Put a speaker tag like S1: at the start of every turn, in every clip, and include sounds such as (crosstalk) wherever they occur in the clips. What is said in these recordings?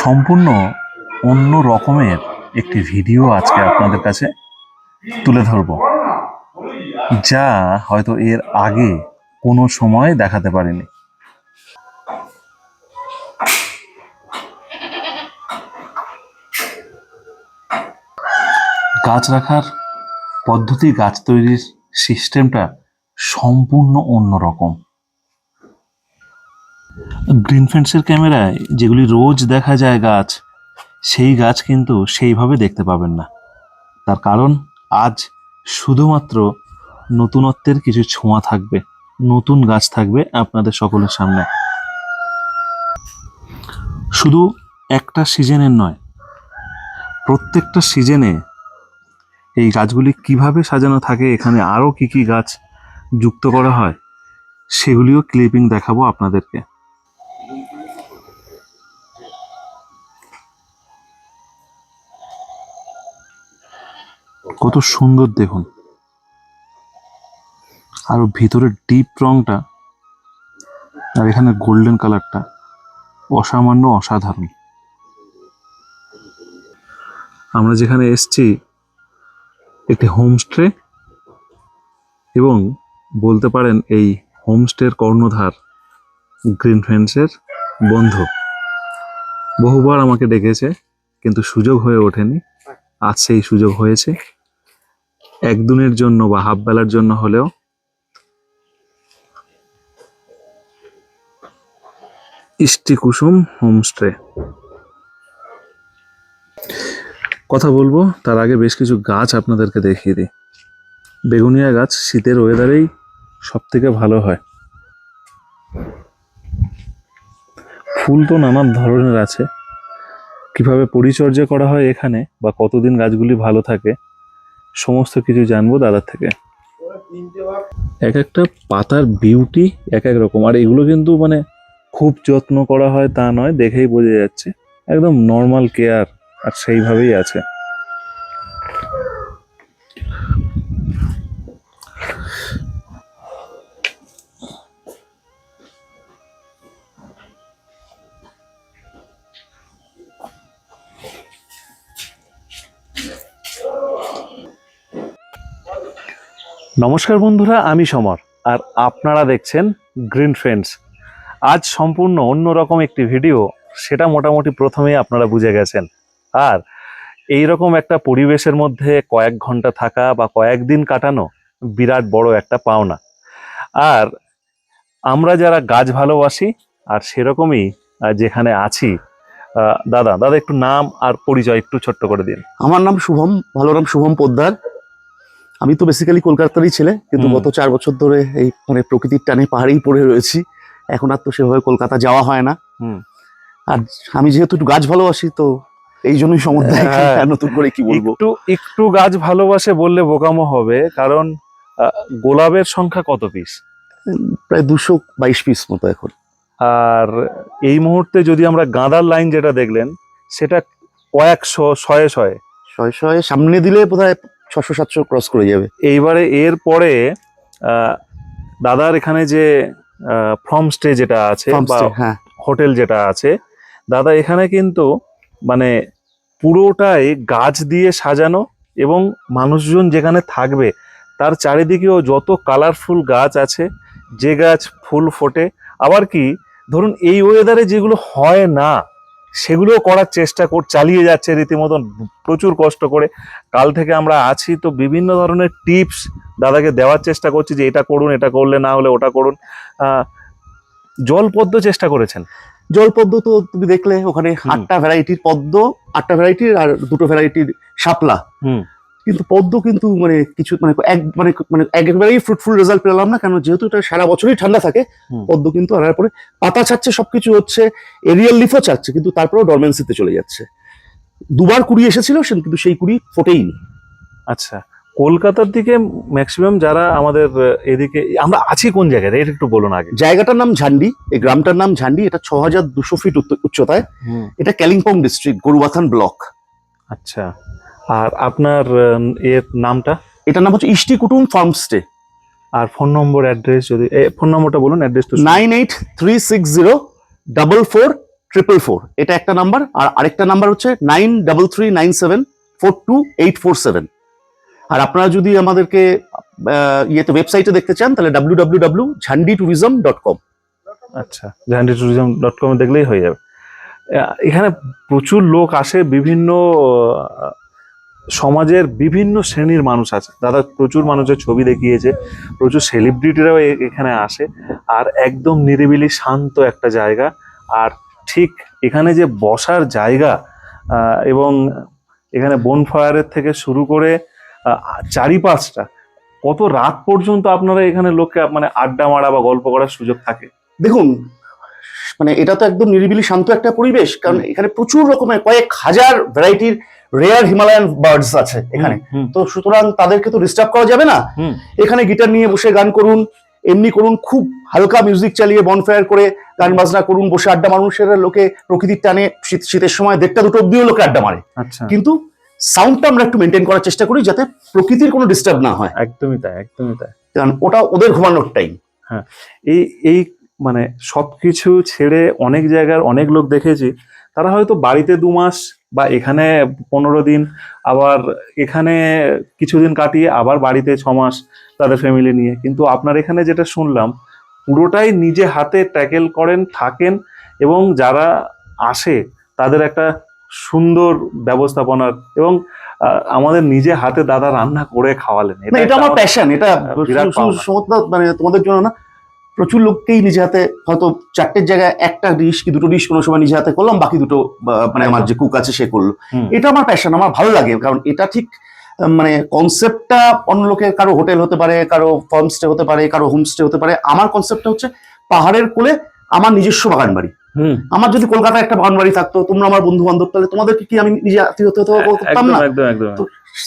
S1: সম্পূর্ণ অন্য রকমের একটি ভিডিও আজকে আপনাদের কাছে তুলে ধরব, যা হয়তো এর আগে কোনো সময় দেখাতে পারিনি। গাছ রাখার পদ্ধতি, গাছ তৈরির সিস্টেমটা সম্পূর্ণ অন্যরকম গ্রিন ফেন্সের ক্যামেরায় যেগুলি রোজ দেখা যায় গাছ, সেই গাছ কিন্তু সেইভাবে দেখতে পাবেন না। তার কারণ, আজ শুধুমাত্র নতুনত্বের কিছু ছোঁয়া থাকবে, নতুন গাছ থাকবে আপনাদের সকলের সামনে। শুধু একটা সিজনের নয়, প্রত্যেকটা সিজনে এই গাছগুলি কীভাবে সাজানো থাকে, এখানে আরও কি কি গাছ যুক্ত করা হয়, সেগুলিও ক্লিপিং দেখাবো আপনাদেরকে। কত সুন্দর দেখুন। আর ভিতরের ডিপ রংটা আর এখানে গোল্ডেন কালারটা অসামান্য অসাধারণ। আমরা যেখানে এসছি, একটি হোমস্টে এবং বলতে পারেন এই হোমস্টের কর্ণধার গ্রিন ফ্রেন্ডসের বন্ধু। বহুবার আমাকে ডেকেছে, কিন্তু সুযোগ হয়ে ওঠেনি। আজ সেই সুযোগ হয়েছে। একদিনের জন্য বা হাফ বেলার জন্য হলেও ইষ্টি কুসুম হোমস্টে কথা বলব, তার আগে বেশ কিছু গাছ আপনাদেরকে দেখিয়ে দিই। বেগুনিয়া গাছ শীতের ওয়েদারেই সব থেকে ভালো হয়। ফুল তো নানান ধরনের আছে। কীভাবে পরিচর্যা করা হয় এখানে বা কতদিন গাছগুলি ভালো থাকে সমস্ত কিছু জানব দাদার থেকে। এক একটা পাতার বিউটি এক এক রকম। আর এগুলো কিন্তু মানে খুব যত্ন করা হয় তা নয়, দেখেই বোঝা যাচ্ছে। একদম নর্মাল কেয়ার আর সেইভাবেই আছে। নমস্কার বন্ধুরা, আমি সমর, আর আপনারা দেখছেন গ্রিন ফ্রেন্ডস আজ সম্পূর্ণ অন্যরকম একটি ভিডিও সেটা মোটামুটি প্রথমেই আপনারা বুঝে গেছেন। আর এই রকম একটা পরিবেশের মধ্যে কয়েক ঘণ্টা থাকা বা কয়েকদিন কাটানো বিরাট বড় একটা পাওনা। আর আমরা যারা গাছ ভালোবাসি, আর সেরকমই যেখানে আছি দাদা দাদা একটু নাম আর পরিচয় একটু ছোট্ট করে দিন।
S2: আমার নাম শুভম ভালো নাম শুভম পোদ্দার। আমি তো বেসিক্যালি কলকাতারই ছেলে কিন্তু গত চার বছর ধরে এই মানে প্রকৃতির টানে পাহাড়েই পড়ে রয়েছি। এখন আর তো সেভাবে কলকাতা যাওয়া হয় না।
S1: হুম।
S2: আর আমি যেহেতু একটু গাছ ভালোবাসি তো এই জন্যই সমুদ্রে
S1: হ্যাঁ।
S2: নতুন করে কি বলব?
S1: একটু একটু গাছ ভালোবাসে বললে বোকামো হবে কারণ গোলাপের সংখ্যা কত পিস
S2: প্রায় দুশো বাইশ পিস মতো এখন।
S1: আর এই মুহূর্তে যদি আমরা গাঁদার লাইন যেটা দেখলেন সেটা কয়েকশো শয়ে শয়ে।
S2: শয়ে শয়ে সামনে দিলে বোধহয় ছশো সাতশো ক্রস করে যাবে।
S1: এইবারে এর পরে দাদার এখানে যে ফর্ম স্টে যেটা আছে বা
S2: হ্যাঁ।
S1: হোটেল যেটা আছে দাদা এখানে কিন্তু মানে পুরোটাই গাছ দিয়ে সাজানো এবং মানুষজন যেখানে থাকবে তার চারিদিকেও যত কালারফুল গাছ আছে যে গাছ ফুল ফোটে। আবার কি ধরুন এই ওয়েদারে যেগুলো হয় না সেগুলোও করার চেষ্টা কর চালিয়ে যাচ্ছে রীতিমতন প্রচুর কষ্ট করে। কাল থেকে আমরা আছি তো বিভিন্ন ধরনের টিপস দাদাকে দেওয়ার চেষ্টা করছি যে এটা করুন এটা করলে না হলে ওটা করুন। জলপদ্ম চেষ্টা করেছেন?
S2: জলপদ্ম তো তুমি দেখলে ওখানে আটটা ভ্যারাইটির পদ্ম আটটা ভ্যারাইটির আর দুটো ভ্যারাইটির শাপলা।
S1: হুম।
S2: কিন্তু পদ্ম কিন্তু মানে কিছু মানে এক মানে মানে একেবারেই ফ্রুটফুল রেজাল্ট পেলাম না কারণ যেহেতু এটা সারা বছরই ঠান্ডা থাকে পদ্ম কিন্তু আনার পরে পাতা ছাড়ছে সবকিছু হচ্ছে এরিয়াল লিফও ছাড়ছে কিন্তু তারপরেও ডরমেন্সিতে চলে যাচ্ছে। দুবার কুড়ি এসেছিল সে- কিন্তু সেই কুড়ি ফোটেইনি।
S1: আচ্ছা কলকাতার দিকে ম্যাক্সিমাম যারা আমাদের এদিকে আমরা আছি কোন জায়গায়? এটা একটু বলুন আগে।
S2: জায়গাটার নাম ঝান্ডি এই গ্রামটার নাম ঝান্ডি এটা ছ হাজার দুশো ফিট উচ্চ- উচ্চতায়। এটা কালিম্পং ডিস্ট্রিক্ট গরুবাথান ব্লক
S1: আচ্ছা। আর আপনার এর নামটা?
S2: এটার নাম হচ্ছে ইষ্টি কুটুম ফার্ম স্টে।
S1: আর ফোন নম্বর অ্যাড্রেস যদি ফোন নম্বরটা বলুন অ্যাড্রেস তো
S2: nine eight three six zero double four triple four. এটা একটা নাম্বার আর আরেকটা নাম্বার হচ্ছে nine double three nine seven four two eight four seven. আর আপনারা যদি আমাদেরকে ইয়েতে ওয়েবসাইটে দেখতে চান তাহলে W W W Jhandi tourism dot com.
S1: আচ্ছা জাহান্ডি ট্যুরিজম ডট কমে দেখলেই হয়ে যাবে। এখানে প্রচুর লোক আসে বিভিন্ন সমাজের বিভিন্ন শ্রেণির মানুষ আছে। দাদা প্রচুর মানুষের ছবি দেখিয়েছে প্রচুর সেলিব্রিটিরাও এখানে আসে। আর একদম নিরিবিলি শান্ত একটা জায়গা। আর ঠিক এখানে যে বসার জায়গা এবং এখানে বনফায়ারের থেকে শুরু করে চারিপাশটা কত রাত পর্যন্ত আপনারা এখানে লোককে মানে আড্ডা মারা বা গল্প করার সুযোগ থাকে?
S2: দেখুন মানে এটা তো একদম নিরিবিলি শান্ত একটা পরিবেশ। কারণ এখানে প্রচুর রকমের কয়েক হাজার ভ্যারাইটির রেয়ার হিমালয়ান বার্ডস আছে এখানে। তো সুতরাং তাদেরকে তো ডিস্টার্ব করা যাবে না। এখানে গিটার নিয়ে বসে গান করুন এমনি করুন খুব হালকা মিউজিক চালিয়ে বনফায়ার করে গান বাজনা করুন বসে আড্ডা মারুন সেটা লোকে প্রকৃতির টানে শীত শীতের সময় দেড়টা দুটো অব্দিও লোকে আড্ডা মারে।
S1: আচ্ছা।
S2: কিন্তু সাউন্ডটা আমরা একটু মেনটেন করার চেষ্টা করি যাতে প্রকৃতির কোনো ডিস্টার্ব না হয়।
S1: একদমই তাই একদমই তাই।
S2: কারণ ওটা ওদের ঘুমানোর টাইম হ্যাঁ
S1: এই এই মানে সবকিছু ছেড়ে অনেক জায়গার অনেক লোক দেখেছি তারা হয়তো বাড়িতে দু মাস বা এখানে পনেরো দিন আবার এখানে কিছুদিন কাটিয়ে আবার বাড়িতে ছ মাস তাদের ফ্যামিলি নিয়ে। কিন্তু আপনার এখানে যেটা শুনলাম পুরোটাই নিজে হাতে ট্যাকেল করেন থাকেন এবং যারা আসে তাদের একটা সুন্দর ব্যবস্থাপনার এবং আমাদের নিজে হাতে দাদা রান্না করে খাওয়ালেন।
S2: এটা আমার প্যাশন এটা মানে তোমাদের জন্য না প্রচুর লোককেই নিজে হাতে হয়তো চারটের জায়গায় একটা ডিশ কি দুটো ডিশ কোনো সময় নিজে হাতে করলাম বাকি দুটো মানে আমার যে কুক আছে সে করল। এটা আমার প্যাশন আমার ভালো লাগে কারণ এটা ঠিক মানে কনসেপ্টটা অন্য লোকের কারও হোটেল হতে পারে কারও ফার্ম স্টে হতে পারে কারও হোমস্টে হতে পারে আমার কনসেপ্টটা হচ্ছে পাহাড়ের কোলে আমার নিজস্ব বাগান বাড়ি।
S1: হুম।
S2: আমার যদি কলকাতায় একটা বাগান বাড়ি থাকতো তোমরা আমার বন্ধু বান্ধব তাহলে তোমাদেরকে কি আমি নিজে আত্মীয় হতে হতে করতাম না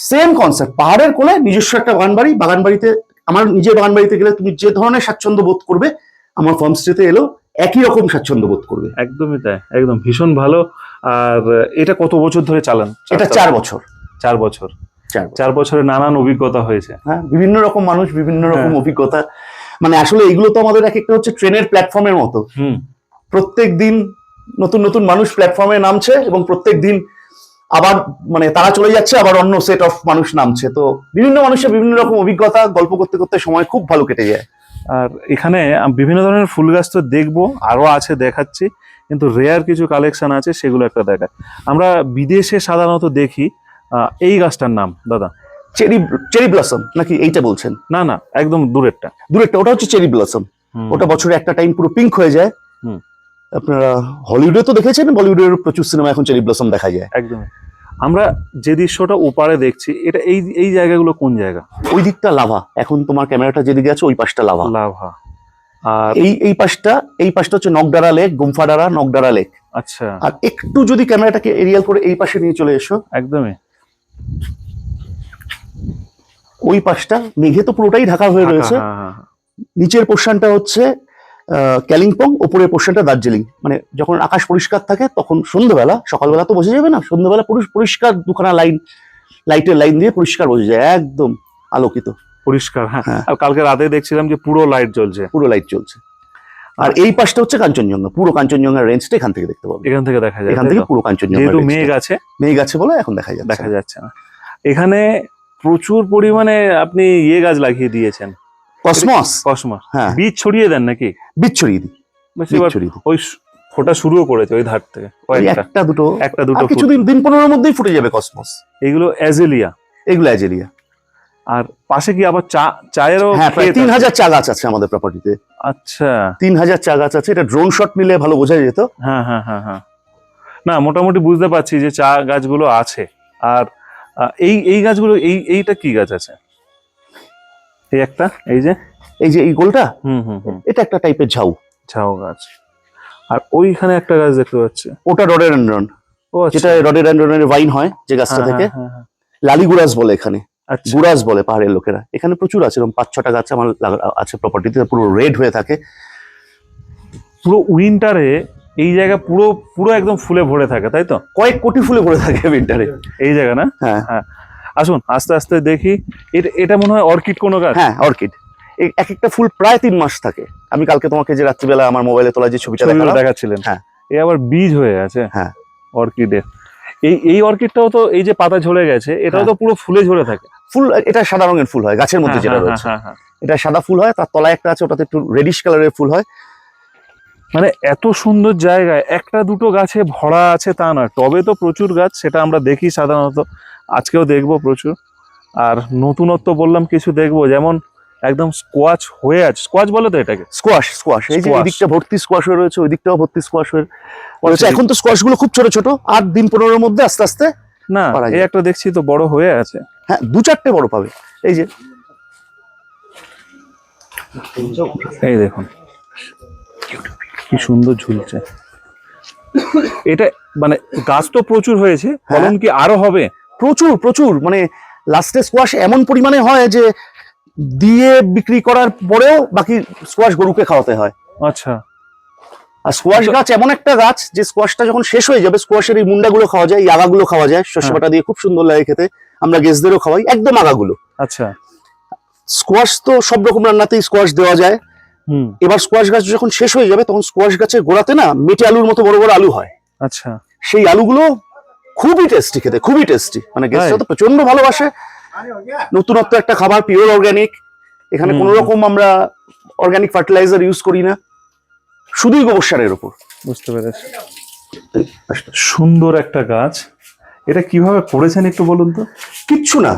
S2: সেম কনসেপ্ট পাহাড়ের কোলে নিজস্ব একটা বাগান বাড়ি বাগান বাড়িতে আমার নিজের বাগান বাড়িতে গেলে তুমি যে ধরনের স্বাচ্ছন্দ্য বোধ করবে আমার ফার্ম স্টেতে এলেও একই রকম স্বাচ্ছন্দ্য বোধ করবে।
S1: একদমই তাই একদম ভীষণ ভালো। আর এটা কত বছর ধরে চালান?
S2: এটা চার বছর।
S1: চার বছর।
S2: চার বছর।
S1: নানান অভিজ্ঞতা হয়েছে।
S2: হ্যাঁ বিভিন্ন রকম মানুষ বিভিন্ন রকম
S1: হ্যাঁ।
S2: অভিজ্ঞতা। মানে আসলে এগুলো তো আমাদের এক একটা হচ্ছে ট্রেনের প্ল্যাটফর্মের মতো।
S1: হুম।
S2: প্রত্যেক দিন নতুন নতুন মানুষ প্ল্যাটফর্মে নামছে এবং প্রত্যেক দিন আবার মানে তারা চলে যাচ্ছে আবার অন্য সেট অফ মানুষ নামছে। তো বিভিন্ন মানুষের বিভিন্ন রকম অভিজ্ঞতা গল্প করতে করতে সময় খুব ভালো কেটে যায়।
S1: আর এখানে বিভিন্ন ধরনের ফুল গাছ তো দেখব আরও আছে দেখাচ্ছি কিন্তু রেয়ার কিছু কালেকশন আছে সেগুলো একটা দেখায় আমরা বিদেশে সাধারণত দেখি এই গাছটার নাম দাদা।
S2: চেরি চেরি ব্লসম নাকি এইটা বলছেন?
S1: না না একদম দূরেরটা।
S2: দূরেরটা ওটা হচ্ছে চেরি ব্লসম ওটা বছরে একটা টাইম পুরো পিঙ্ক হয়ে যায়। আপনারা হলিউডে তো দেখেছেন? বলিউডের প্রচুর সিনেমা এখন চেরি ব্লসম দেখা যায়।
S1: একদমই। আমরা যে দৃশ্যটা ওপারে দেখছি এটা এই এই জায়গাগুলো কোন জায়গা?
S2: ওই দিকটা লাভা। এখন তোমার ক্যামেরাটা যেদিকে আছে ওই পাশটা লাভা।
S1: লাভা। আর
S2: এই এই পাশটা এই পাশটা হচ্ছে নকডারা লেক গুমফাডারা নকডারা লেক।
S1: আচ্ছা।
S2: আর একটু যদি ক্যামেরাটাকে এরিয়াল করে এই পাশে নিয়ে চলে এসো।
S1: একদমই।
S2: ওই পাশটা মেঘে তো পুরোটাই ঢাকা হয়ে রয়েছে।
S1: হ্যাঁ, হ্যাঁ, হ্যাঁ।
S2: নিচের পোর্শনটা হচ্ছে কালিম্পং ওপরের পোর্শনটা দার্জিলিং। মানে যখন আকাশ পরিষ্কার থাকে তখন সন্ধ্যেবেলা সকালবেলা তো বোঝা যাবে না সন্ধ্যেবেলা পুরো পরিষ্কার দুখানা লাইন লাইটের লাইন দিয়ে পরিষ্কার বোঝা যায় একদম আলোকিত।
S1: পরিষ্কার হ্যাঁ।
S2: হ্যাঁ।
S1: আর কালকে রাতে দেখছিলাম যে পুরো লাইট জ্বলছে।
S2: পুরো লাইট চলছে আর এই পাশটা হচ্ছে কাঞ্চনজঙ্ঘা পুরো কাঞ্চনজঙ্ঘার রেঞ্জটা এখান থেকে দেখতে পাবো।
S1: এখান থেকে দেখা যায়
S2: এখান থেকে পুরো কাঞ্চনজঙ্ঘা
S1: যেহেতু মেঘ আছে।
S2: মেঘ আছে বলে এখন দেখা যাচ্ছে।
S1: দেখা যাচ্ছে না। এখানে প্রচুর পরিমাণে আপনি ইয়ে গাছ লাগিয়ে দিয়েছেন।
S2: কসমস?
S1: কসমস।
S2: হ্যাঁ।
S1: বীজ ছড়িয়ে দেন নাকি?
S2: বীজ ছড়িয়ে দিই।
S1: ওই ফোটা শুরুও করেছে ওই ধার থেকে
S2: একটা দুটো।
S1: একটা দুটো
S2: কিছুদিন দিন পনেরোর মধ্যেই ফুটে যাবে কসমস।
S1: এগুলো অ্যাজেলিয়া।
S2: এগুলো অ্যাজেলিয়া।
S1: আর পাশে কি আবার চা চায়েরও
S2: হ্যাঁ প্রায় তিন হাজার চা গাছ আছে আমাদের প্রপার্টিতে
S1: আচ্ছা।
S2: তিন হাজার চা গাছ আছে এটা ড্রোন শট নিলে ভালো বোঝা যেত
S1: হ্যাঁ হ্যাঁ হ্যাঁ হ্যাঁ। না মোটামুটি বুঝতে পারছি যে চা গাছগুলো আছে। আর এই এই গাছগুলো এই এইটা কি গাছ আছে? এই একটা এই যে
S2: এই যে এই গোলটা?
S1: হুম হুম হুম।
S2: এটা একটা টাইপের ঝাউ।
S1: ঝাউ গাছ। আর ওইখানে একটা গাছ দেখতে পাচ্ছি।
S2: ওটা রডেরান্ড্রন
S1: ও আচ্ছা।
S2: যেটা রডেরান্ড্রনের ভাইন হয় যে গাছটা
S1: হ্যাঁ,
S2: থেকে।
S1: হ্যাঁ, হ্যাঁ,
S2: বলে এখানে।
S1: আচ্ছা।
S2: গুরাস বলে পাহাড়ের লোকেরা। এখানে প্রচুর আছে এরকম পাঁচ ছটা গাছ আমার আছে প্রপার্টিতে পুরো রেড হয়ে থাকে।
S1: পুরো উইন্টারে এই জায়গা পুরো পুরো একদম ফুলে ভরে থাকে তাই তো?
S2: কয়েক কোটি ফুলে ভরে থাকে উইন্টারে
S1: এই জায়গা না?
S2: হ্যাঁ। হ্যাঁ।
S1: আসুন আস্তে আস্তে দেখি। এটা এটা মনে হয় অর্কিড কোনো গাছ?
S2: হ্যাঁ অর্কিড। এক একটা ফুল প্রায় তিন মাস থাকে। আমি কালকে তোমাকে যে রাত্রিবেলা আমার মোবাইলে তোলা যে ছবিটা
S1: দেখাচ্ছিলেন।
S2: হ্যাঁ।
S1: এ আবার বীজ হয়ে আছে
S2: হ্যাঁ।
S1: অর্কিডের এই এই অর্কিডটাও তো এই যে পাতা ঝরে গেছে এটাও তো পুরো ফুলে ঝরে থাকে।
S2: ফুল এটা সাদা রঙের ফুল হয় গাছের মধ্যে
S1: হ্যাঁ,
S2: যেটা
S1: হ্যাঁ,
S2: রয়েছে।
S1: হ্যাঁ, হ্যাঁ।
S2: এটা সাদা ফুল হয় তার তলায় একটা আছে ওটাতে একটু রেডিশ কালারের ফুল হয়।
S1: মানে এত সুন্দর জায়গায় একটা দুটো গাছে ভরা আছে তা না টবে তো প্রচুর গাছ সেটা আমরা দেখি সাধারণত। আজকেও দেখব প্রচুর। আর নতুনত্ব বললাম কিছু দেখব। যেমন একদম স্কোয়াচ হয়ে আছে। স্কোয়াচ বলে তো এটাকে?
S2: স্কোয়াশ স্কোয়াশ এই যে. দিকটা ভর্তি স্কোয়াশ হয়ে রয়েছে ওই দিকটাও ভর্তি স্কোয়াশ হয়ে রয়েছে। এখন তো স্কোয়াশগুলো খুব ছোট ছোট। আট দিন পনেরোর মধ্যে আস্তে আস্তে
S1: না এই একটা দেখছি তো বড় হয়ে আছে।
S2: হ্যাঁ দু চারটে বড় পাবে। এই যে
S1: এই দেখুন। কি সুন্দর ঝুলছে। এটা মানে গাছ তো প্রচুর হয়েছে
S2: হ্যাঁ।
S1: ফলন কি আরও হবে?
S2: প্রচুর প্রচুর মানে লাস্টে স্কোয়াশ এমন পরিমাণে হয় যে দিয়ে বিক্রি করার পরেও বাকি স্কোয়াশ গরুকে খাওয়াতে হয়।
S1: আচ্ছা।
S2: আর স্কোয়াশ গাছ এমন একটা গাছ যে স্কোয়াশটা যখন শেষ হয়ে যাবে স্কোয়াশের এই মুন্ডাগুলো খাওয়া যায় এই আগাগুলো খাওয়া যায় শস্য
S1: হ্যাঁ।
S2: বাটা দিয়ে খুব সুন্দর লাগে খেতে। আমরা গেস্টদেরও খাওয়াই একদম আগাগুলো।
S1: আচ্ছা।
S2: স্কোয়াশ তো সব রকম রান্নাতেই স্কোয়াশ দেওয়া যায়।
S1: হুম।
S2: এবার স্কোয়াশ গাছ যখন শেষ হয়ে যাবে তখন স্কোয়াশ গাছের গোড়াতে না মেটে আলুর মতো বড় বড় আলু হয়।
S1: আচ্ছা।
S2: সেই আলুগুলো খুবই টেস্টি খেতে খুবই টেস্টি মানে গেস্টরা তো প্রচণ্ড ভালোবাসে। নতুনত্ব একটা খাবার পিওর অর্গানিক এখানে কোনো রকম আমরা অর্গানিক ফার্টিলাইজার ইউজ করি না। শুধুই গোবর সারের উপর।
S1: বুঝতে পেরেছি। সুন্দর একটা গাছ। এটা কীভাবে করেছেন একটু বলুন তো?
S2: কিচ্ছু না।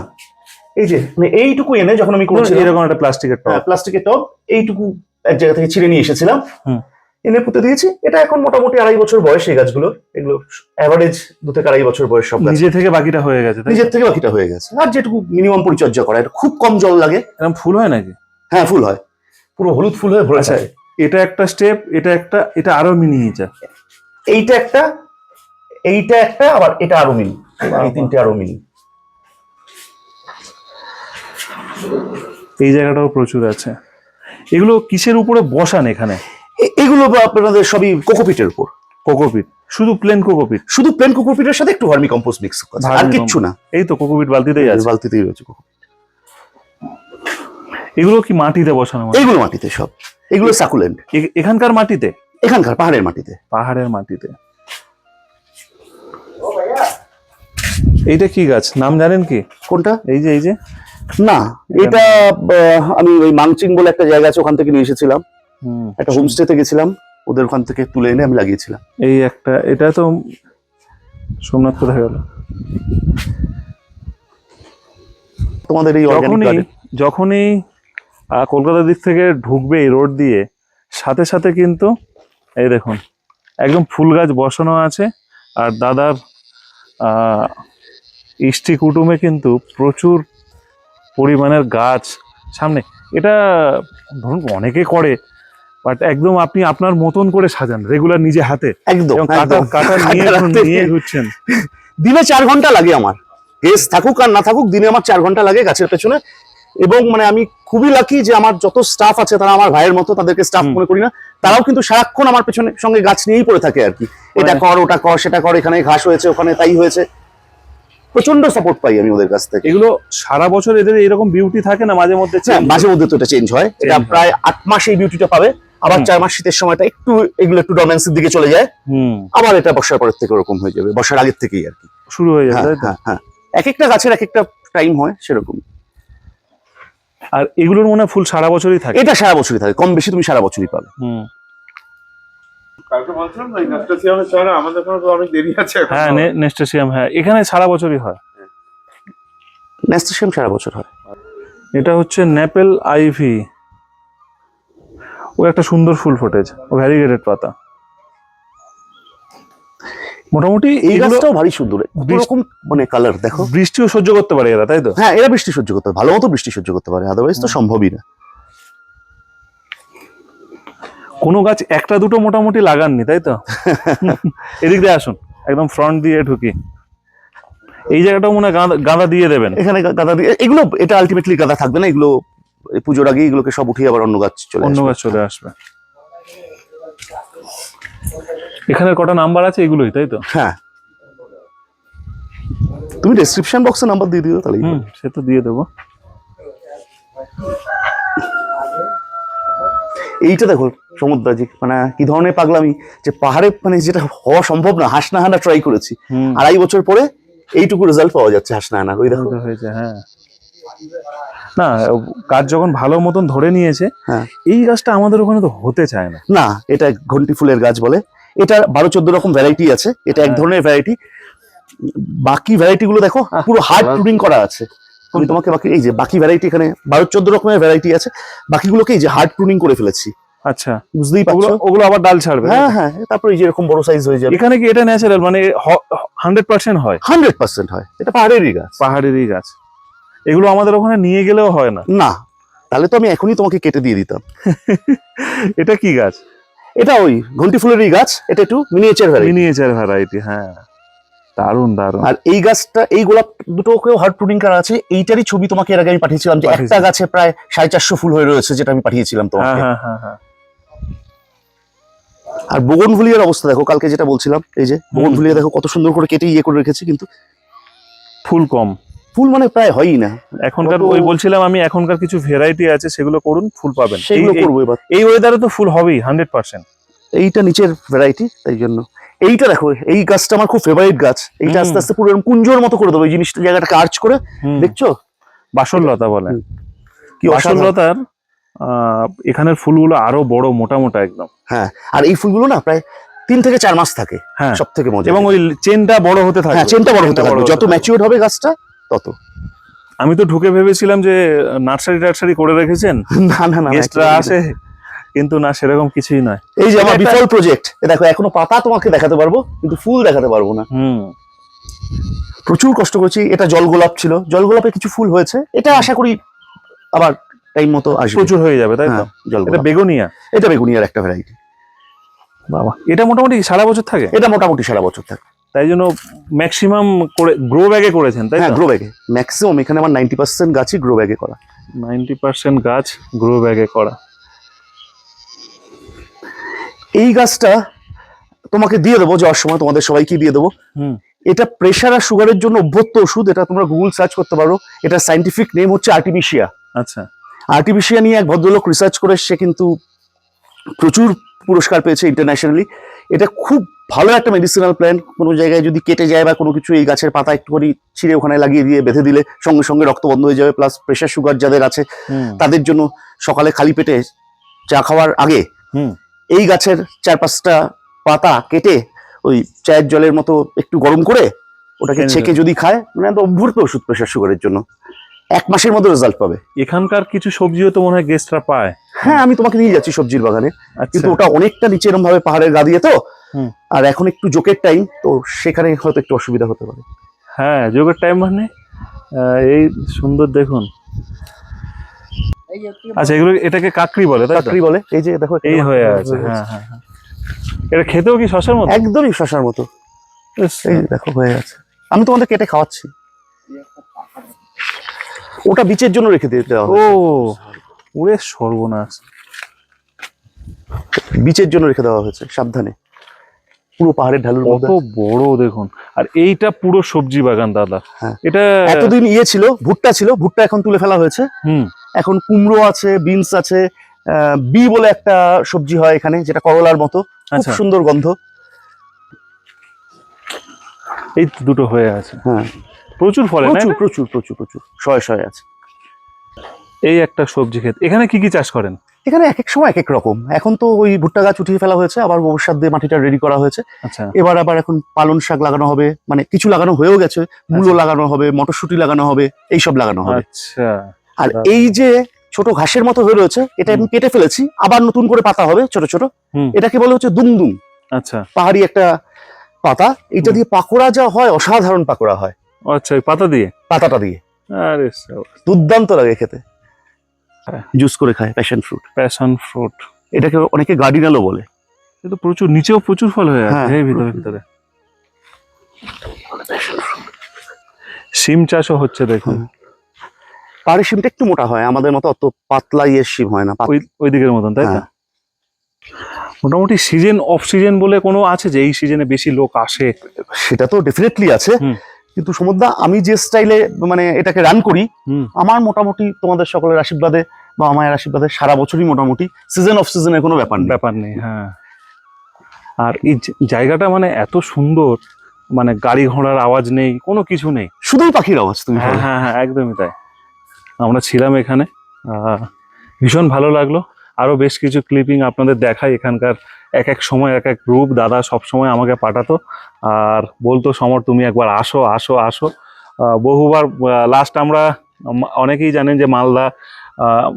S2: এই যে মানে এইটুকু এনে যখন আমি করেছিলাম
S1: এরকম একটা প্লাস্টিকের টব।
S2: প্লাস্টিকের টব। এইটুকু এক জায়গা থেকে ছিঁড়ে নিয়ে এসেছিলাম।
S1: হুম।
S2: এনে পুঁতে দিয়েছি। এটা এখন মোটামুটি আড়াই বছর বয়স এই গাছগুলো। এগুলো অ্যাভারেজ দু থেকে আড়াই বছর বয়স সব
S1: নিজে থেকে বাকিটা হয়ে গেছে
S2: নিজের থেকে বাকিটা হয়ে গেছে। আর যেটুকু মিনিমাম পরিচর্যা করা এটা খুব কম জল লাগে।
S1: এরকম ফুল হয় নাকি?
S2: হ্যাঁ ফুল হয়। পুরো হলুদ ফুল হয়ে ভরে যায়
S1: এটা একটা স্টেপ এটা একটা এটা আরও মিনিয়েচার
S2: এইটা একটা এইটা একটা আবার এটা আরও মিনি এই তিনটে আরও মিনি
S1: এই জায়গাটাও প্রচুর আছে। এগুলো কিসের উপরে বসান এখানে?
S2: এগুলো আপনাদের সবই কোকোপিটের উপর।
S1: কোকোপিট। শুধু প্লেন কোকোপিট।
S2: শুধু প্লেন কোকোপিটের সাথে একটু ভার্মি কম্পোস্ট মিক্স আর। কিচ্ছু না।
S1: এই তো কোকোপিট বালতিতেই আছে।
S2: বালতিতেই রয়েছে
S1: এগুলো কি মাটিতে বসানো?
S2: এইগুলো মাটিতে সব। এগুলো সাকুলেন্ট
S1: এখানকার মাটিতে?
S2: এখানকার পাহাড়ের মাটিতে।
S1: পাহাড়ের মাটিতে। এইটা কি গাছ? নাম জানেন কি?
S2: কোনটা?
S1: এই যে এই যে।
S2: না এটা আমি ওই মাংচিং বলে একটা জায়গা আছে ওখান থেকে নিয়ে এসেছিলাম। একটা হোমস্টেতে গেছিলাম ওদের ওখান থেকে তুলে এনে আমি লাগিয়েছিলাম।
S1: এই একটা এটা তো সোমনাথ কোথায় গেল?
S2: তোমাদের এই অর্গানিক
S1: যখনই
S2: গার্ডেন
S1: যখনই কলকাতার দিক থেকে ঢুকবে এই রোড দিয়ে সাথে সাথে কিন্তু এই দেখুন একদম ফুল গাছ বসানো আছে আর দাদার আহ, ইষ্টি কুটুমে কিন্তু প্রচুর পরিমাণের গাছ সামনে। এটা ধরুন অনেকে করে বাট একদম আপনি আপনার মতন করে সাজান রেগুলার নিজে হাতে।
S2: একদম
S1: কাটার কাটার নিয়ে নিয়ে ঘুরছেন।
S2: দিনে চার ঘণ্টা লাগে আমার। গেস্ট থাকুক আর না থাকুক দিনে আমার চার ঘণ্টা লাগে গাছের পেছনে। এবং মানে আমি খুবই লাকি যে আমার যত স্টাফ আছে তারা আমার ভাইয়ের মতো তাদেরকে স্টাফ মনে করি না। তারাও কিন্তু সারাক্ষণ আমার পেছনে সঙ্গে গাছ নিয়েই পড়ে থাকে আর কি। এটা কর ওটা কর সেটা কর এখানে ঘাস হয়েছে ওখানে তাই হয়েছে। প্রচণ্ড সাপোর্ট পাই আমি ওদের কাছ থেকে।
S1: এগুলো সারা বছর এদের এরকম বিউটি থাকে না মাঝে মধ্যে
S2: হ্যাঁ মাঝে মধ্যে তো এটা চেঞ্জ হয়। এটা প্রায় আট মাস এই বিউটিটা পাবে। আবার চার মাস শীতের সময়টা একটু এগুলো একটু ডরমেন্সির দিকে চলে যায়
S1: হুম।
S2: আবার এটা বর্ষার পরের থেকে ওরকম হয়ে যাবে বর্ষার আগের থেকেই আর কি।
S1: শুরু হয়ে যাবে
S2: হ্যাঁ হ্যাঁ হ্যাঁ। এক একটা গাছের এক একটা টাইম হয় সেরকম।
S1: আর এগুলোর মনে হয় ফুল সারা বছরই থাকে।
S2: এটা সারা বছরই থাকে কম বেশি তুমি সারা বছরই পাবে।
S1: হুম।
S3: কালকে বলছিলাম না নাস্টাসিয়ামের চলে আমাদের তো অনেক দেরি আছে
S1: হ্যাঁ নেস্টেশিয়াম হ্যাঁ। এখানে সারা বছরই হয়।
S2: সারা বছর হয়।
S1: এটা হচ্ছে নেপেল আইভি ও একটা সুন্দর ফুল ফুটেজ ও ভ্যারিগেটেড পাতা। মোটামুটি
S2: এই গাছটাও ভারী সুন্দর এরকম মানে কালার দেখো।
S1: বৃষ্টিও সহ্য করতে পারে এরা তাই তো?
S2: হ্যাঁ এরা বৃষ্টি সহ্য করতে পারে ভালো মতো বৃষ্টি সহ্য করতে পারে আদারওয়াইজ তো সম্ভবই না।
S1: কোনো গাছ একটা দুটো মোটামুটি লাগাননি তাই তো? (laughs) এদিক দিয়ে আসুন একদম ফ্রন্ট দিয়ে ঢুকি। এই জায়গাটাও মনে হয় গাঁদা দিয়ে দেবেন।
S2: এখানে গাঁদা দিয়ে এগুলো এটা আলটিমেটলি গাঁদা থাকবে না এগুলো পুজোর আগে এগুলোকে সব উঠিয়ে আবার অন্য গাছ চলে
S1: অন্য গাছ চলে আসবে। এখানে কটা নাম্বার আছে? এগুলোই তাই তো?
S2: হ্যাঁ। তুমি ডেসক্রিপশন বক্সে নাম্বার দিয়ে দিও তাহলে
S1: হুম সে তো দিয়ে দেবো।
S2: এইটা দেখো সমুদ্রাজি মানে কি ধরনের পাগলামি যে পাহাড়ে মানে যেটা হওয়া সম্ভব না হাসনা হানা ট্রাই করেছি আড়াই বছর পরে এইটুকু রেজাল্ট পাওয়া যাচ্ছে হাসনা হানার ওই দেখো।
S1: হয়েছে হ্যাঁ। না কাজ যখন ভালো মতন ধরে নিয়েছে
S2: হ্যাঁ।
S1: এই গাছটা আমাদের ওখানে তো হতে চায় না।
S2: না এটা ঘন্টি ফুলের গাছ বলে। এটা বারো চোদ্দ রকম ভ্যারাইটি আছে এটা এক
S1: হ্যাঁ।
S2: ধরনের ভ্যারাইটি বাকি ভ্যারাইটি গুলো দেখো পুরো হার্ড টুরিং করা আছে। আমি তোমাকে বাকি এই যে বাকি ভ্যারাইটি এখানে বারো চোদ্দ রকমের ভ্যারাইটি আছে। বাকিগুলোকে এই যে হার্ড টুরিং করে ফেলেছি।
S1: আচ্ছা।
S2: বুঝতেই পারছ?
S1: ওগুলো আবার ডাল ছাড়বে
S2: হ্যাঁ হ্যাঁ তারপরে এই যে এরকম বড় সাইজ হয়ে যাবে।
S1: এখানে কি এটা ন্যাচারাল মানে হান্ড্রেড পার্সেন্ট হয়?
S2: হান্ড্রেড পার্সেন্ট হয়। এটা পাহাড়েরই গাছ।
S1: পাহাড়েরই গাছ। এগুলো আমাদের ওখানে নিয়ে গেলেও হয় না।
S2: না তাহলে তো আমি এখনই তোমাকে কেটে দিয়ে দিতাম। (laughs)
S1: এটা কি গাছ?
S2: এটা ওই ঘন্টি ফুলেরই গাছ এটা একটু মিনিয়েচার ভ্যারাইটি
S1: মিনিয়েচার ভ্যারাইটি হ্যাঁ। দারুণ দারুণ
S2: আর এই গাছটা এই গোলাপ দুটোকেও হার্ড প্রুনিং করা আছে এইটারই ছবি তোমাকে এর আগে আমি পাঠিয়েছিলাম যে একটা গাছে প্রায় সাড়ে চারশো ফুল হয়ে রয়েছে যেটা আমি পাঠিয়েছিলাম তোমাকে।
S1: হ্যাঁ হ্যাঁ হ্যাঁ
S2: আর বোগনভুলিয়ার অবস্থা দেখো কালকে যেটা বলছিলাম এই যে বোগনভুলিয়া দেখো কত সুন্দর করে কেটে ইয়ে করে রেখেছি কিন্তু
S1: ফুল কম।
S2: ফুল মানে প্রায় হয়ই না।
S1: এখনকার ওই বলছিলাম আমি এখনকার কিছু ভ্যারাইটি আছে সেগুলো করুন ফুল পাবেন।
S2: সেগুলো করব এবার।
S1: এই ওয়েদারে তো ফুল হবেই হান্ড্রেড পার্সেন্ট
S2: এইটা নিচের ভ্যারাইটি তাই জন্য। এইটা দেখো এই গাছটা আমার খুব ফেভারিট গাছ। এইটা আস্তে আস্তে পুরো কুঞ্জর মতো করে দেবো এই জিনিসটা জায়গাটাকে আর্চ করে দেখছ?
S1: বাসরলতা বলে।
S2: কি
S1: আহ, এখানের ফুলগুলো আরও বড় মোটা মোটা একদম।
S2: হ্যাঁ আর এই ফুলগুলো না প্রায় তিন থেকে চার মাস থাকে
S1: হ্যাঁ।
S2: সব থেকে মজা
S1: এবং ওই চেনটা বড় হতে থাকে
S2: হ্যাঁ চেনটা বড় হতে থাকবে। যত ম্যাচিওর হবে গাছটা তত।
S1: আমি তো ঢুকে ভেবেছিলাম যে নার্সারি টার্সারি করে রেখেছেন। (laughs)
S2: না না না
S1: গেস্টরা আসে কিন্তু না সেরকম কিছুই নয়।
S2: এই যে আমার বিফল প্রজেক্ট দেখো এখনও পাতা তোমাকে দেখাতে পারব কিন্তু ফুল দেখাতে পারব না।
S1: হুম।
S2: প্রচুর কষ্ট করেছি এটা জল গোলাপ ছিল। জল গোলাপে কিছু ফুল হয়েছে এটা আশা করি আবার টাইম মতো আসবে।
S1: প্রচুর হয়ে যাবে তাই তো?
S2: হ্যাঁ, জল
S1: এটা বেগুনিয়া।
S2: এটা বেগুনিয়ার একটা ভ্যারাইটি
S1: বাবা এটা মোটামুটি সারা বছর থাকে?
S2: এটা মোটামুটি সারা বছর থাকে।
S1: তাই জন্য ম্যাক্সিমাম করে গ্রো ব্যাগে করেছেন তাই
S2: হ্যাঁ গ্রো ব্যাগে ম্যাক্সিমাম এখানে আমার নাইনটি পার্সেন্ট গাছই গ্রো ব্যাগে করা।
S1: নাইনটি পার্সেন্ট গাছ গ্রো ব্যাগে করা।
S2: এই গাছটা তোমাকে দিয়ে দেবো যাওয়ার সময় তোমাদের সবাইকে দিয়ে দেবো।
S1: হুম।
S2: এটা প্রেশার আর সুগারের জন্য অভ্যস্ত ওষুধ এটা তোমরা গুগল সার্চ করতে পারো। এটা সাইন্টিফিক নেম হচ্ছে আর্টিমিশিয়া
S1: আচ্ছা।
S2: আর্টিফিশিয়া নিয়ে এক ভদ্রলোক রিসার্চ করে সে কিন্তু প্রচুর পুরস্কার পেয়েছে ইন্টারন্যাশনালি এটা খুব ভালো একটা মেডিসিনাল প্ল্যান কোনো জায়গায় যদি কেটে যায় বা কোনো কিছু এই গাছের পাতা একটু করে ছিঁড়ে ওখানে লাগিয়ে দিয়ে বেঁধে দিলে সঙ্গে সঙ্গে রক্ত বন্ধ হয়ে যাবে প্লাস প্রেশার সুগার যাদের আছে তাদের জন্য সকালে খালি পেটে চা খাওয়ার আগে এই গাছের চার পাঁচটা পাতা কেটে ওই চায়ের জলের মতো একটু গরম করে ওটাকে ছেঁকে যদি খায় মানে অভ্যর্ত ওষুধ প্রেশার সুগারের জন্য। এক মাসের মধ্যে রেজাল্ট পাবে।
S1: এখানকার কিছু সবজিও তো মনে হয় গেস্টরা পায়।
S2: হ্যাঁ আমি তোমাকে নিয়ে যাচ্ছি সবজির বাগানে।
S1: আচ্ছা।
S2: কিন্তু ওটা অনেকটা নিচে এরকম ভাবে পাহাড়ের গা দিয়ে তো। আর এখন একটু জোকের টাইম তো সেখানে হয়তো একটু অসুবিধা হতে পারে।
S1: হ্যাঁ যোগের টাইম মানে এই সুন্দর দেখুন। আচ্ছা এগুলো এটাকে কাকড়ি বলে তো?
S2: বলে এই যে দেখো
S1: এই হয়ে আছে হ্যাঁ হ্যাঁ হ্যাঁ। এটা খেতেও কি শশার মতো?
S2: একদমই শশার মতো। এই দেখো হয়ে আছে আমি তোমাদের কেটে খাওয়াচ্ছি। ওটা বিচের জন্য রেখে দিতে হবে।
S1: ও। ওরে সর্বনাশ।
S2: বিচের জন্য রেখে দেওয়া হয়েছে সাবধানে। পুরো পাহাড়ের ঢালুর মধ্যে।
S1: কত বড় দেখুন। আর এইটা পুরো সবজি বাগান দাদা।
S2: হ্যাঁ।
S1: এটা
S2: এতদিন ইয়ে ছিল ভুট্টা ছিল ভুট্টা এখন তুলে ফেলা হয়েছে।
S1: হুম।
S2: এখন কুমড়ো আছে বিনস আছে বি বলে একটা সবজি হয় এখানে যেটা করলার মতো। খুব
S1: আচ্ছা।
S2: সুন্দর গন্ধ।
S1: এই দুটো হয়ে আছে।
S2: হ্যাঁ।
S1: প্রচুর ফলে
S2: প্রচুর প্রচুর প্রচুর প্রচুর। শয়ে শয়ে আছে।
S1: এই একটা সবজি ক্ষেত এখানে কি কি চাষ করেন?
S2: এখানে এক এক সময় এক এক রকম। এখন তো ওই ভুট্টা গাছ উঠিয়ে ফেলা হয়েছে আবার গোবর সার দিয়ে মাটিটা রেডি করা হয়েছে।
S1: আচ্ছা।
S2: এবার আবার এখন পালন শাক লাগানো হবে মানে কিছু লাগানো হয়েও গেছে মূলো
S1: আচ্ছা।
S2: লাগানো হবে মটরশুঁটি লাগানো হবে এইসব লাগানো হবে।
S1: আচ্ছা।
S2: আর এই যে ছোট ঘাসের মতো হয়ে রয়েছে এটা আমি কেটে ফেলেছি আবার নতুন করে পাতা হবে ছোট ছোট। এটাকে বলে হচ্ছে দুমদুম।
S1: আচ্ছা।
S2: পাহাড়ি একটা পাতা। এটা দিয়ে পাকোড়া যা হয় অসাধারণ পাকোড়া হয়।
S1: আচ্ছা ওই পাতা দিয়ে?
S2: পাতাটা দিয়ে।
S1: আরে
S2: দুর্দান্ত লাগে খেতে।
S1: হ্যাঁ।
S2: জুস করে খায় প্যাশন ফ্রুট
S1: প্যাশন ফ্রুট
S2: এটাকে অনেকে গার্ডিনালও বলে।
S1: কিন্তু প্রচুর নিচেও প্রচুর ফল হয়ে আছে
S2: হ্যাঁ,
S1: ভিতরে ভিতরে। সিম চাষও হচ্ছে দেখুন।
S2: পাহাড়ি শিমটা একটু মোটা হয় আমাদের মতো অত পাতলা ইয়ে সিম হয় না
S1: ওই ওই দিকের মতন তাই তো?
S2: হ্যাঁ।
S1: মোটামুটি সিজন অফ সিজন বলে কোনো আছে যে এই সিজনে বেশি লোক আসে?
S2: সেটা তো ডেফিনেটলি আছে। কিন্তু সমুদ্রা আমি যে স্টাইলে মানে এটাকে রান করি আমার মোটামুটি তোমাদের সকলের আশীর্বাদে বা আমার আশীর্বাদে সারা বছরই মোটামুটি সিজন অফ সিজনের কোনো ব্যাপার নেই।
S1: ব্যাপার নেই হ্যাঁ। আর এই জায়গাটা মানে এত সুন্দর মানে গাড়ি ঘোড়ার আওয়াজ নেই কোনো কিছু নেই।
S2: শুধুই পাখির আওয়াজ তুমি
S1: হ্যাঁ হ্যাঁ হ্যাঁ একদমই তাই। আমরা ছিলাম এখানে ভীষণ ভালো লাগল। আরও বেশ কিছু ক্লিপিং আপনাদের দেখাই এখানকার এক এক সময়, এক এক রূপ দাদা সব সময় আমাকে পাঠাতো। আর বলতো, সমর, তুমি একবার আসো আসো আসো। বহুবার লাস্ট আমরা অনেকেই জানেন যে মালদা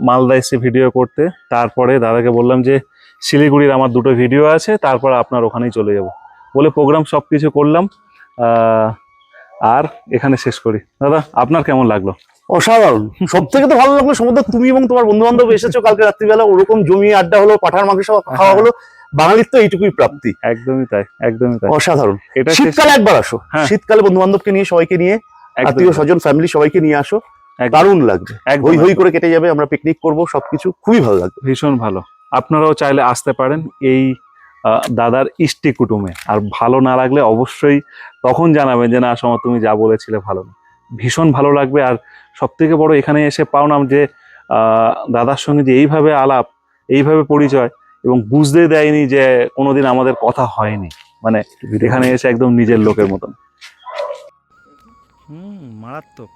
S1: মালদা এসে ভিডিও করতে। তারপরে দাদাকে বললাম যে, শিলিগুড়ির আমার দুটো ভিডিও আছে, তারপর আপনার ওখানেই চলে যাব। বলে প্রোগ্রাম সব কিছু করলাম আর এখানে শেষ করি। দাদা, আপনার কেমন লাগল?
S2: অসাধারণ। সব থেকে তো ভালো লাগল সমুদ্র তুমি এবং তোমার বন্ধু বান্ধব এসেছ কালকে রাত্রিবেলা ওরকম জমিয়ে আড্ডা হলো পাঠার মাংস খাওয়া হলো বাঙালির তো এইটুকুই প্রাপ্তি।
S1: একদমই তাই একদমই তাই।
S2: অসাধারণ। শীতকালে একবার আসো।
S1: হ্যাঁ।
S2: শীতকালে বন্ধু বান্ধবকে নিয়ে সবাইকে নিয়ে আত্মীয় স্বজন ফ্যামিলি সবাইকে নিয়ে আসো। দারুণ লাগবে। হই হই করে কেটে যাবে আমরা পিকনিক করব সবকিছু খুবই ভালো লাগবে।
S1: ভীষণ ভালো। আপনারাও চাইলে আসতে পারেন এই দাদার ইষ্টি কুটুমে। আর ভালো না লাগলে অবশ্যই তখন জানাবেন যে না সময় তুমি যা বলেছিলে ভালো না। ভীষণ ভালো লাগবে। আর সব থেকে বড় এখানে এসে পাওনাম যে দাদার সঙ্গে যে এইভাবে আলাপ, এইভাবে পরিচয় এবং বুঝতে দেয়নি যে কোনোদিন আমাদের কথা হয়নি। মানে এখানে এসে একদম নিজের লোকের মতন। হুম, মারাত্মক।